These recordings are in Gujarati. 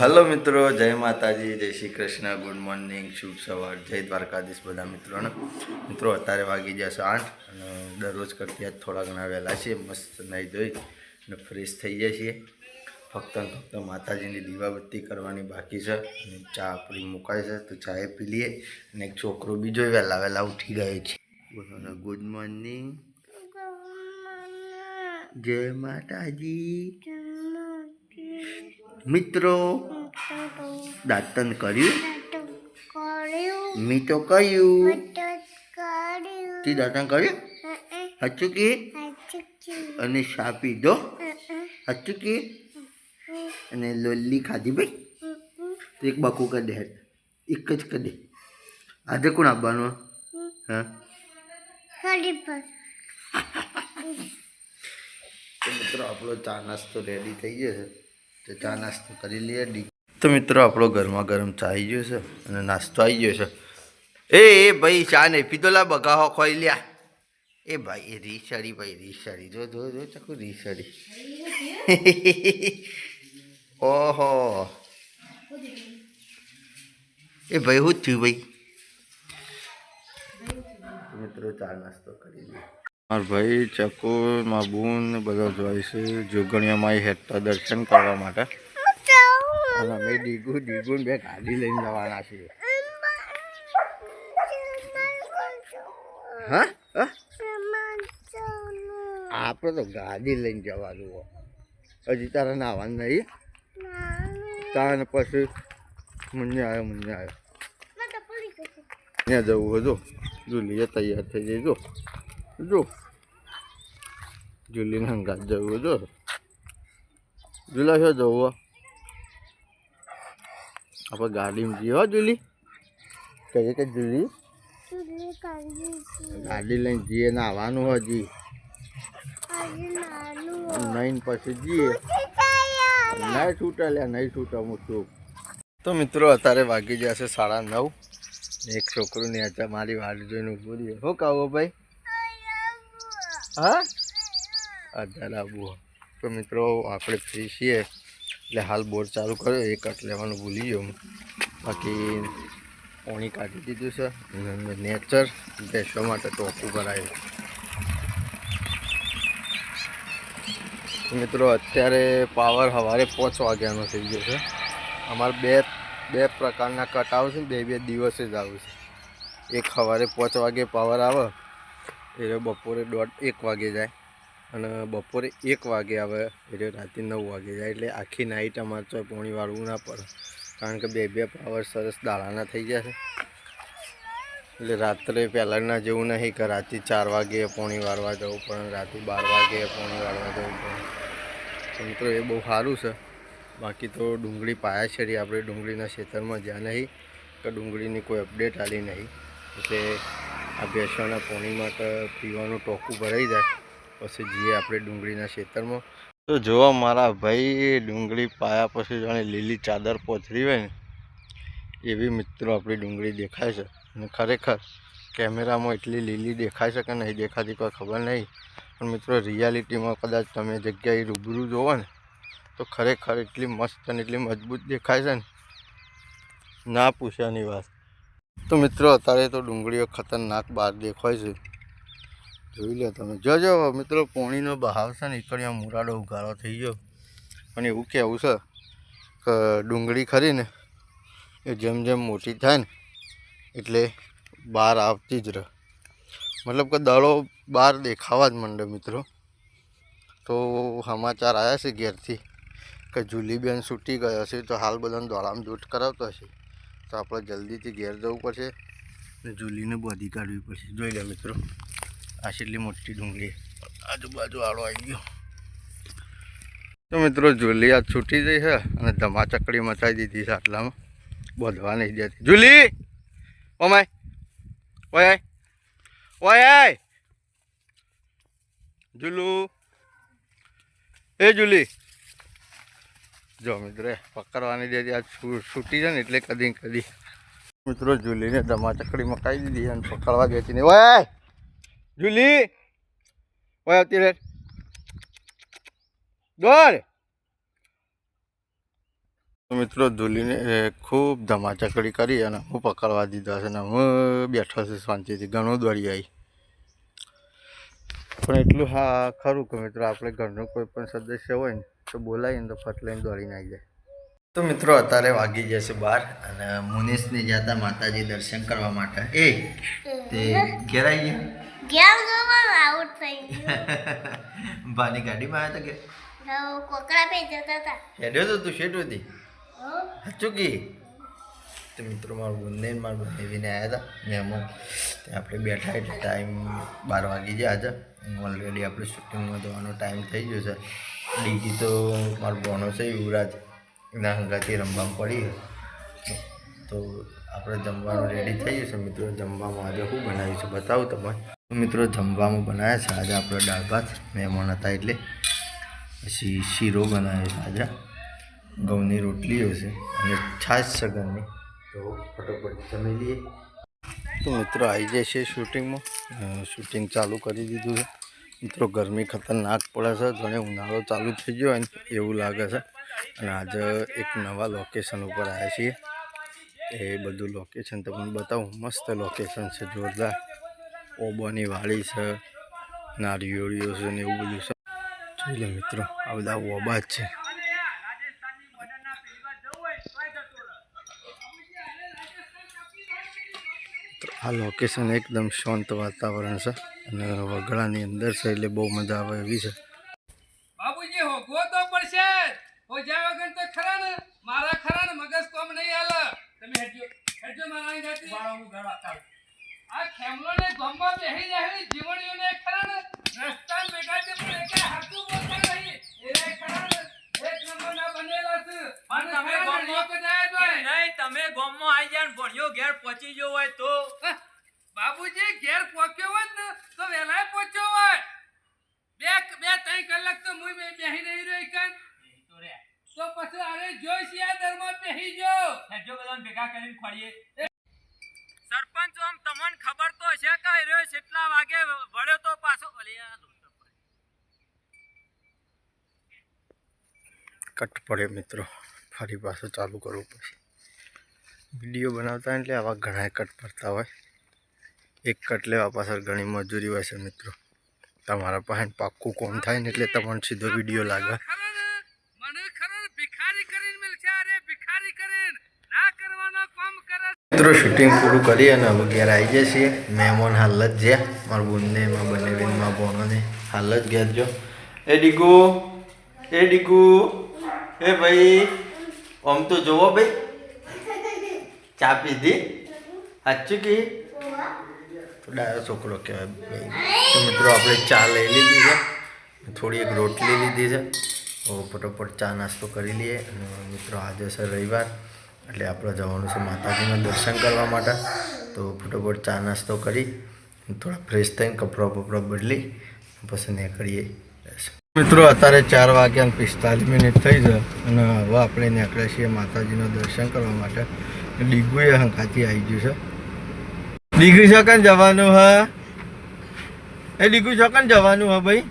હલો મિત્રો જય માતાજી જય શ્રી કૃષ્ણ ગુડ મોર્નિંગ શુભ સવાર જય દ્વારકાધીશ બધા મિત્રોને. મિત્રો અત્યારે વાગી જશે આઠ અને દરરોજ કરતી આજ થોડા ઘણા વહેલા છીએ મસ્ત નાહી ધોઈ અને ફ્રેશ થઈ જાય છીએ. ફક્ત ફક્ત માતાજીની દીવાબત્તી કરવાની બાકી છે અને ચા આપણી મુકાય છે તો ચાએ પી લઈએ અને એક છોકરો બીજો વહેલા વહેલા ઉઠી ગયો છે. Good morning. જય માતાજી. મિત્રો, દાંતન કર્યું? મી તો કર્યું. તે દાંતન કર્યું? હચું અને શા પીધો હચું કે? અને લોલી ખાધી ભાઈ? એક બકુ કરી દે એક જ કરી દે. આજે કોણ આપવાનું? હા? મિત્રો, આપણો ચા નાસ્તો રેડી થઈ ગયો છે. તો ચા નાસ્તો કરી લઈએ. તો મિત્રો, આપણો ગરમા ગરમ ચા આવી ગયો છે અને નાસ્તો આવી ગયો છે. એ એ ભાઈ, ચા નહીં પીધો લા, બગાહો ખોઈ લ્યા. એ ભાઈ, એ રીસડી ભાઈ, રીસડી. જો જો જો, ચકુ રીસડી. ઓહો. એ ભાઈ જ થયું ભાઈ? મિત્રો, ચા નાસ્તો કરી લઈએ. મારા ભાઈ ચકોર મારા બૂન બધા જોઈ છે. જોગણિયામાં હેઠતા દર્શન કરવા માટે. અને અમે ડીગુ ડીગુ બે ગાડી લઈને જવાના છીએ. હા? હા? આપણે તો ગાડી લઈને જવાનું હો. હજી તારે નાવાનું નહીં? તાને પછી મને આવ્યો મને આવ્યો. ત્યાં જવું હતું જો. લઈએ તૈયાર થઈ જઈ જો. જુલીને હંગાત જવું જો. જુલા શું જવું? આપણે ગાડીમાં જઈએ હો જુલી. કહીએ કે જુલી. ગાડી લઈને જઈએ ને આવવાનું હજી. નહીં પછી જઈએ. નહીં છૂટા લ્યા નહીં છૂટા હું છું તો મિત્રો અત્યારે વાગી જશે સાડા નવ. એક છોકરું ને મારી વાડી જોઈને ઉભું રહ્યું. હો કાવો ભાઈ? હા? અત્યારે આવું તો મિત્રો, આપણે ફ્રી છીએ. એટલે હાલ બોર ચાલુ કર્યો એ કટ લેવાનું ભૂલી ગયો બાકી પાણી કાઢી દીધું છે. નેચર બેસવા માટે ટોકું કરાયું મિત્રો, અત્યારે પાવર સવારે પાંચ વાગ્યાનો થઈ ગયો છે. અમારે બે બે પ્રકારના કટ આવશે બે બે દિવસે જ આવશે એક સવારે પાંચ વાગે પાવર આવે એટલે બપોરે દોઢ એક વાગે જાય. અને બપોરે એક વાગે આવે એટલે રાતે નવ વાગે જાય. એટલે આખી નાઇટ અમારે તો પોણી વાળવું ના પડે. કારણ કે બે બે પાવર સરસ દાળાના થઈ જશે એટલે રાત્રે પહેલાંના જેવું નહીં કે રાતે ચાર વાગે પોણી વાળવા જવું પડે રાતે બાર વાગે પોણી વાળવા જવું તો મિત્રો એ બહુ સારું છે. બાકી તો ડુંગળી પાયા છે આપણે ડુંગળીના ખેતરમાં જ્યાં નહીં, કે ડુંગળીની કોઈ અપડેટ આલી નહીં. એટલે આ બેસવાના પોણીમાં પીવાનું ટોકું ભરાઈ જાય. પછી જઈએ આપણે ડુંગળીના ખેતરમાં. તો જોવા મારા ભાઈ, ડુંગળી પાયા પછી જાણે લીલી ચાદર પોથરી હોય ને, એવી મિત્રો આપણી ડુંગળી દેખાય છે. અને ખરેખર કેમેરામાં એટલી લીલી દેખાય છે કે નહીં દેખાતી કોઈ ખબર નહીં. પણ મિત્રો, રિયાલિટીમાં કદાચ તમે જગ્યાએ રૂબરૂ જોવો ને, તો ખરેખર એટલી મસ્ત અને એટલી મજબૂત દેખાય છે ને. ના પૂછ્યાની વાત. તો મિત્રો, અત્યારે તો ડુંગળીઓ ખતરનાક બહાર દેખાય છે. જોઈ લો તમે. જોજો મિત્રો, પોણીનો બહાવ છે ને એકડિયા મુરાડો ઉઘાડો થઈ ગયો. પણ એવું કહેવું છે કે ડુંગળી ખરી ને, એ જેમ જેમ મોટી થાય ને, એટલે બહાર આવતી જ રહે. મતલબ કે દળો બહાર દેખાવા જ માંડે મિત્રો. તો સમાચાર આવ્યા છે ઘેરથી કે જુલીબેન છૂટી ગયો છે, તો હાલ બધાને દોડામ દૂટ કરાવતો હશે તો આપણે જલ્દીથી ઘેર જવું પડશે ને ઝૂલીને બોધી કાઢવી પડશે. જોઈ લે મિત્રો, આ છેલ્લી મોટી ડુંગળી. આજુબાજુ આડો આવી ગયો. તો મિત્રો, ઝૂલી આજ છૂટી જઈ છે અને ધમાચકડી મચાવી દીધી છે આટલામાં. બોધવા નહીં દેતી. Julie oh my! ઓય ઓય જુલુ એ જુલી જો મિત્રો પકડવાની આજ છૂ- છૂટી છે ને એટલે કદી કદી. મિત્રો જુલીને ધમાચકડી મકાઈ દીધી અને પકડવા દેતી નહીં ઓય! જુલી ઓય, આવતી રે દોડ! મિત્રો ધૂલીને ખૂબ ધમાચકડી કરી અને હું પકડવા દીધા છે ને હું બેઠો છું શાંતિથી. ઘણું દોડી આવી પણ એટલું હા, ખરું કે મિત્રો, આપણે ઘરનું કોઈ પણ સદસ્ય હોય ને તો બોલાવીએ ને તો ફટ લઈને દોડીને આવી જાય. તો મિત્રો અત્યારે વાગી જશે બહાર અને મુનેશને જતા માતાજી દર્શન કરવા માટે. એ તે ઘેર આવી ગયા? ગેમ જોવામાં આઉટ થઈ ગયું. ભાની ગાડીમાં આવ્યા તો કે? તો કોકડા પે જતા હતા. હેડ્યો તો તું શેઠ હતી હો? ચૂકી તો મિત્રો મારું બંને ને મારું બંનેવીને આવ્યા હતા. મેમો ત્યાં આપણે બેઠા એટલે ટાઈમ બાર વાગી જાય આજે ઓલરેડી આપણે શૂટિંગમાં જવાનો ટાઈમ થઈ ગયો છે. ડીજી તો મારો બોનો છે યુવરાજ. એના હંગાથી રમવામાં પડી તો આપણે જમવાનું રેડી થઈ છે મિત્રો. જમવામાં આજે શું બનાવ્યું છે બતાવું તમને. તો મિત્રો જમવામાં બનાવ્યા છે આજે આપણે દાળ ભાત, મહેમાન હતા એટલે. પછી શીરો બનાવ્યો છે આજે. ઘઉંની રોટલીઓ છે અને છાશ સગનની તો ફટોફટ જમી લઈએ. તો મિત્રો આવી છે શૂટિંગમાં. શૂટિંગ ચાલુ કરી દીધું છે. મિત્રો, ગરમી ખતરનાક પડે છે. જાણે ઉનાળો ચાલુ થઈ ગયો હોય ને એવું લાગે છે. અને આજે એક નવા લોકેશન ઉપર આવ્યા છીએ. એ બધું લોકેશન તમને બતાવું. મસ્ત લોકેશન છે, જોરદાર. ઓબોની વાડી છે, નારિયોળીઓ છે ને એવું બધું છે. જોઈ લો મિત્રો, આ બધા ઓબા છે તો આ લોકેશન એકદમ શાંત વાતાવરણ છે અને વગડાની અંદર છે એટલે બહુ મજા આવે એવી છે. બાબુજી હોગવો તો પડશે. હોજ્યા વગર તો ખરા ને? મારા ખરા ને મગજ કોમ નહીં હાલે. તમે હેડજો. હેડજો મારા જાતી હું ઘર આતા આ ખેમલો ને ગમમાં બેહી જાય જીવણીઓને ખરા ને રસ્તા ભેગા છે પણ એકે હાથું બોલતા નહીં એ ખરા ને એક નંબરના બનેલા છે પણ તમે અને ખરા ને ગોમમાં- લોક જાય તોય. નહીં તમે ગામમાં આઈ જાય ને ભણ્યો ઘેર પહોંચી ગયો હોય તો હા, બાબુજી ઘેર પહોંચ્યો હોત ને તો વહેલા પહોંચ્યો હોત બે બે ત્રણ કલાક તો મુઈ બે બેહી રહી રહી કન તો પછી અરે જોઈશ યાર દરમાં બેહી જો હેડજો બધાને ભેગા કરીને ખોળીએ સરપંચ આમ તમને ખબર તો છે કે રહ્યો કેટલા વાગે વળ્યો તો પાછો. કટ પડે મિત્રો. ફરી પાછું ચાલુ કરવું પડશે. વીડિયો બનાવતા એટલે આવા ઘણા કટ પડતા હોય. એક કટ લેવા પાછળ ઘણી મજૂરી હોય છે મિત્રો. તમારા પાસે પાક્કું કોમ થાય ને એટલે તમને સીધો વીડિયો લાગે ખરા ને મને ખરા ને ભિખારી કરીને મિલશે અરે ભિખારી કરીને ના કરવાનો કામ કરે મિત્રો શૂટિંગ પૂરું કરી અને હવે ઘેર આવી જઈએ છીએ. મહેમાન હાલ જ ગયા મારા બુનને એમાં બંને બેનમાં બોનોને હાલ જ ઘેર જો. એ ડીગુ એ ડીગુ, એ ભાઈ, આમ તો જોવો ભાઈ. ચા પીધી? સાચું કે? તો ડાયો છોકરો કહેવાય, ભાઈ. તો મિત્રો, આપણે ચા લઈ લીધી છે. થોડી એક રોટલી લીધી છે. ફટોફટ ચા નાસ્તો કરી લઈએ. અને મિત્રો, આજે છે રવિવાર. એટલે આપણે જવાનું છે માતાજીના દર્શન કરવા માટે. તો ફટોફટ ચા નાસ્તો કરી, થોડા ફ્રેશ થઈને કપડાં બપડા બદલી, પછી નીકળીએ. મિત્રો, અત્યારે ચાર વાગ્યા પિસ્તાલીસ મિનિટ થઈ છે અને હવે આપણે નીકળ્યા છીએ માતાજીના દર્શન કરવા માટે. ડીગુએ હંકાથી આવી ગયું છે. ડીગુ ચોકન જવાનું હ? એ ડીગુ ચોકન જવાનું હ ભાઈ?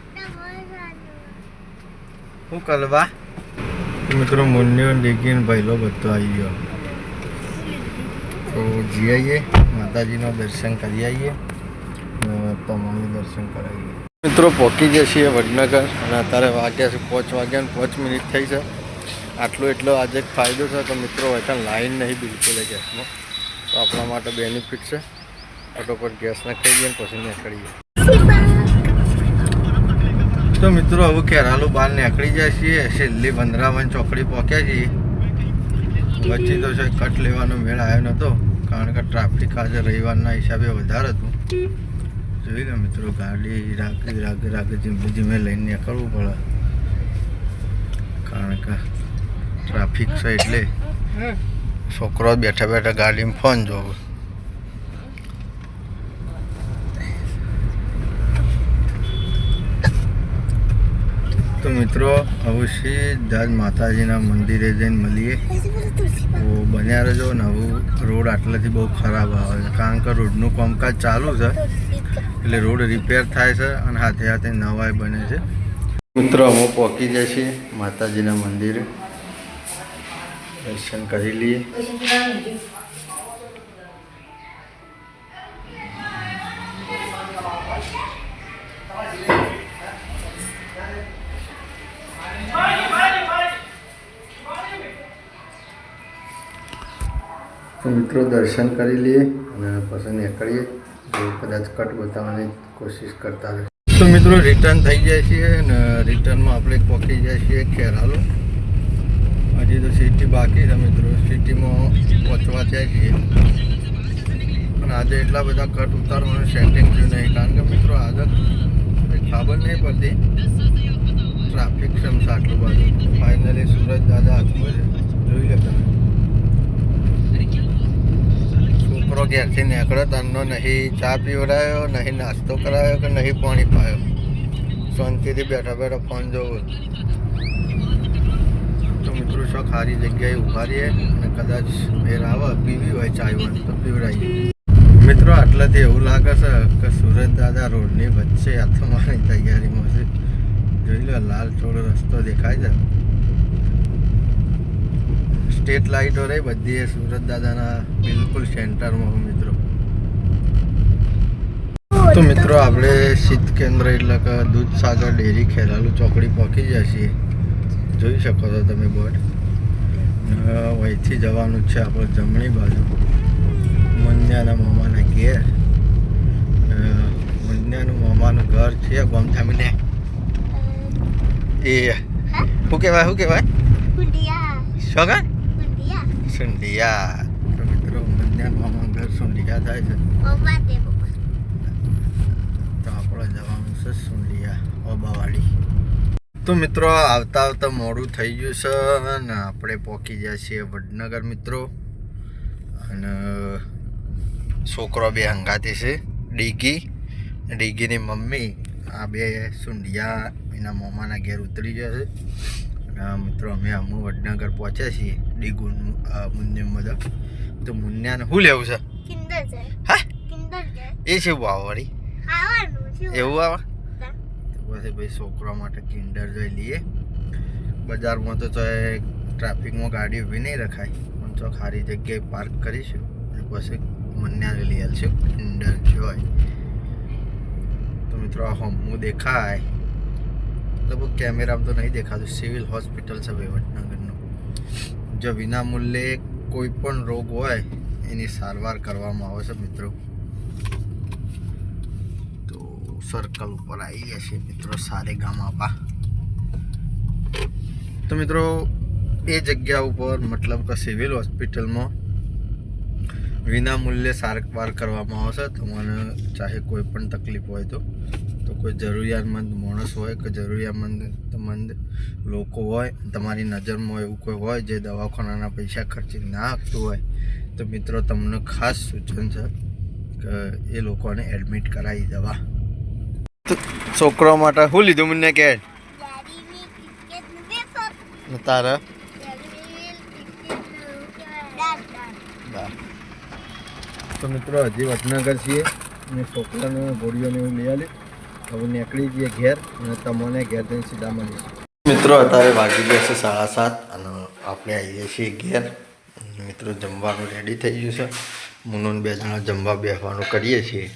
શું કલવા? મિત્રો મુન્યો ડીગીન ભાઈલો બધો આવી ગયો. તો જઈ આવીએ, માતાજીના દર્શન કરી આવીએ તમારું દર્શન કરાવીએ. મિત્રો, પહોંચી ગયા છીએ વડનગર, અને અત્યારે વાગ્યા છે પાંચ વાગ્યા ને પાંચ મિનિટ થઈ છે. આટલો એટલો આજે ફાયદો છે કે મિત્રો હોય લાઈન નહીં બિલકુલ ગેસમાં તો આપણા માટે બેનિફિટ છે. ફટોફટ ગેસ નાખી દઈએ પછી નીકળીએ. તો મિત્રો, હવે કેરાલું બહાર નીકળી જાય છીએ. છેલ્લી પંદરાવન ચોકડી પહોંચ્યા છીએ. વચ્ચે તો છે કટ લેવાનો મેળ આવ્યો નહોતો કારણ કે ટ્રાફિક આજે રવિવારના હિસાબે વધારે હતું. જોઈ લો મિત્રો ગાડી રાગે રાગે રાગે ધીમે ધીમે લઈને નીકળવું પડે. કારણ કે ટ્રાફિક છે એટલે છોકરો બેઠા બેઠા ગાડીમાં ફોન જોવે. તો મિત્રો, હવે સીધા માતાજીના મંદિરે જઈને મળીએ. તો બન્યા રહેજો. ને હવે રોડ આટલાથી બહુ ખરાબ આવે છે. કારણ કે રોડનું કામકાજ ચાલુ છે. એટલે રોડ રિપેર થાય છે અને હાથે હાથે નવાઈ બને છે. મિત્રો, અમે પહોંચી જાય છીએ માતાજીના મંદિરે. દર્શન કરી લઈએ. તો મિત્રો, દર્શન કરી લઈએ અને પછી નીકળીએ. જો કદાચ કટ બતાવવાની કોશિશ કરતા રહે તો મિત્રો રિટર્ન થઈ જાય છીએ અને રિટર્નમાં આપણે પહોંચી જાય છીએ ખેરાલો હજી તો સિટી બાકી છે મિત્રો. સિટીમાં પહોંચવા જાય છીએ. પણ આજે એટલા બધા કટ ઉતારવાનું સેટિંગ થયું નહીં. કારણ કે મિત્રો, આજે ખબર નહીં પડતી. ટ્રાફિક આટલું બધું ફાઇનલી સુરત દાદા હાથમાં છે. જોઈ લે તમે. છોકરો ઘેરથી નીકળ્યો, તનનો નહીં ચા પીવડાયો, નહીં નાસ્તો કરાયો કે નહીં પાણી પાયો. શાંતિથી બેઠા બેઠા ફોન જોવો. તો મિત્રો શો ખારી જગ્યાએ ઊભા રહીએ અને કદાચ મેર આવે, પીવી હોય ચાય હોય તો પીવડાવીએ મિત્રો આટલાથી એવું લાગે છે કે સુરત દાદા રોડની વચ્ચે હાથમાની તૈયારીમાં છે. જોઈ લો, લાલ ચોળો રસ્તો દેખાય છે. સ્ટેટ લાઇટો રહી બધી એ સુરત દાદાના બિલકુલ સેન્ટરમાં હું મિત્રો. તો મિત્રો આપણે શીત કેન્દ્ર એટલે કે દૂધસાગર ડેરી ખેરાલુ ચોકડી પહોંચી છીએ. જોઈ શકો છો તમે બોર્ડ અહીંથી જવાનું છે આપણે જમણી બાજુ. મંજાના મામાના ઘેર. મંજાનું મામાનું ઘર છે ગમથામીને એ શું કહેવાય શું કહેવાય? કુંડિયા. સુંડિયા. તો મિત્રો મામાનું ઘર સુંઢિયા થાય છે. તો આપણે જવાનું છે સુંડિયા ઓબાવાડી. તો મિત્રો આવતા આવતા મોડું થઈ ગયું છે અને આપણે પહોંચી ગયા છીએ વડનગર મિત્રો. અને છોકરો બે હંગાતી છે ડીગી ડીગીની મમ્મી આ બે સુંઢિયા એના મોમાના ઘેર ઉતરી ગયા છે. મિત્રો અમે અમુ વડનગર પહોંચ્યા છીએ ડીગુનું મુન્યમ બધા. તો મુન્યાને શું લેવું છે? હા? એ છે વાવવાળી આવવાળી એવું આવે? પછી ભાઈ છોકરા માટે કિન્ડર જોઈ લઈએ. બજારમાં તો ચાહે ટ્રાફિકમાં ગાડી ઊભી નહીં રખાય. પણ તો ખારી જગ્યાએ પાર્ક કરીશું. અને પછી મન્યાને લઈ આવશું. Kinder Joy. તો મિત્રો આ હોમું દેખાય. લગભગ કેમેરામાં તો નહીં દેખાતું સિવિલ હોસ્પિટલ છે વેવટનગરનું જો વિના મૂલ્યે કોઈ પણ રોગ હોય એની સારવાર કરવામાં આવે છે મિત્રો તો સર્કલ ઉપર આવી ગયા છે મિત્રો સારે ગામ આપા તો મિત્રો એ જગ્યા ઉપર મતલબ કે સિવિલ હોસ્પિટલમાં વિના મૂલ્યે સારવાર કરવામાં આવશે તમને ચાહે કોઈ પણ તકલીફ હોય તો કોઈ જરૂરિયાતમંદ માણસ હોય કે જરૂરિયાતમંદ લોકો હોય, તમારી નજરમાં એવું કોઈ હોય જે દવાખાનાના પૈસા ખર્ચી ના આપતું હોય, તો મિત્રો તમને ખાસ સૂચન છે કે એ લોકોને એડમિટ કરાવી દેવા. છોકરો માટે શું લીધું મને કે? તારે? તો મિત્રો હજી વડનગર છીએ. અને છોકરાને ગોળીઓને એવું લઈ આવી હવે નીકળી જઈએ ઘેર અને તમને ઘેર જઈને સીધા મળીશું. મિત્રો અત્યારે વાગી ગયા છે સાડા સાત અને આપણે આવીએ છીએ ઘેર. મિત્રો જમવાનું રેડી થઈ ગયું છે. મુનોન બે જણા જમવા બેસવાનું કરીએ છીએ.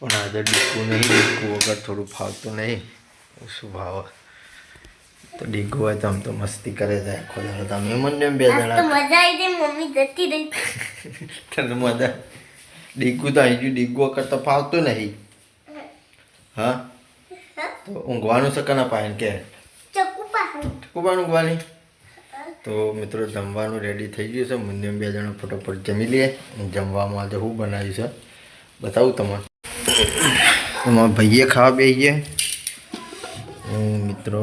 પણ આજે ડીકું નહીં ડીકું વગર થોડું ફાવતું નહીં. શું ભાવ તો ડીકું હોય તો આમ તો મસ્તી કરે છે આખો દાડો. તમે મને બે જણા. મજા આવી ગઈ મમ્મી જતી રહી. તને મજા? ડીગું તો અહીં ગયું ડીગુ વગર તો ફાવતું નહીં. હા? તો ઊંઘવાનું છે કના પાયન કે? ચક્કુ પાસે ઊંઘવાની. તો મિત્રો જમવાનું રેડી થઈ ગયું છે. મને બે જણા ફટોફટ જમી લઈએ. જમવામાં આજે શું બનાવ્યું છે? બતાવું તમારા ભાઈએ ખાવા બેસીએ મિત્રો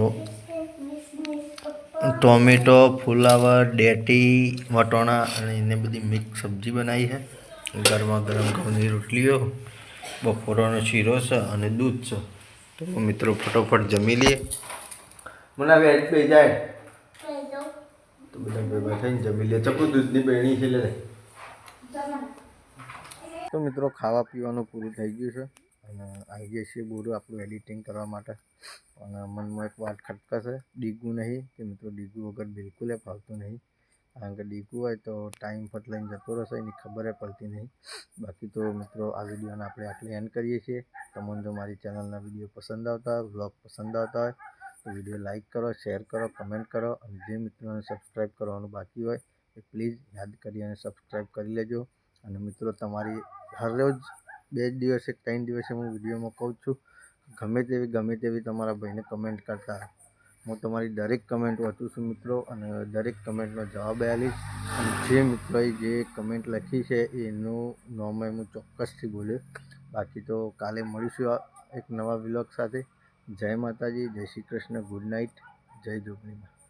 ટોમેટો, ફુલાવર, ડેટી, વટોણા અને એને બધી મિક્સ સબ્જી બનાવી છે. ગરમા ગરમ ઘઉંની રોટલીઓ. બપોરનો શીરો છે અને દૂધ છે. તો મિત્રો ફટોફટ જમી લઈએ. મને હવે એડ પી જાય. તો બધા ભેગા થઈને જમી લે. ચકુ દૂધની બેણી છે લે તો મિત્રો ખાવા પીવાનું પૂરું થઈ ગયું છે. અને આવી ગયા છીએ બોરું આપણું એડિટિંગ કરવા માટે. અને મનમાં એક વાત ખટકાશે. ડીગું નહીં, કે મિત્રો ડીગું વગર બિલકુલ ફાવતું નહીં. કારણ કે ડીકુ હોય તો ટાઈમ ફટ લઈને જતો રહેશે, એની ખબર પડતી નહીં. બાકી તો મિત્રો, આ વિડીયોને આપણે આટલી એન્ડ કરીએ છીએ. તમને જો મારી ચેનલના વીડિયો પસંદ આવતા હોય બ્લોગ પસંદ આવતા હોય, તો વીડિયો લાઇક કરો શેર કરો કમેન્ટ કરો અને જે મિત્રોને સબસ્ક્રાઈબ કરવાનું બાકી હોય, એ પ્લીઝ યાદ કરી અને સબસ્ક્રાઈબ કરી લેજો. અને મિત્રો, તમારી હરરોજ બે જ દિવસે ત્રણ દિવસે હું વિડીયોમાં કહું છું. ગમે તેવી ગમે તેવી તમારા ભાઈને કમેન્ટ કરતા હું તમારી દરેક કમેન્ટ વાંચું છું મિત્રો, અને દરેક કમેન્ટનો જવાબ આપીશ અને જે મિત્રોએ જે કમેન્ટ લખી છે, એનું નામ હું ચોક્કસથી બોલ્યો. બાકી તો કાલે મળીશું એક નવા વ્લોગ સાથે. જય માતાજી, જય શ્રી કૃષ્ણ ગુડ નાઇટ જય જોગણીમાં.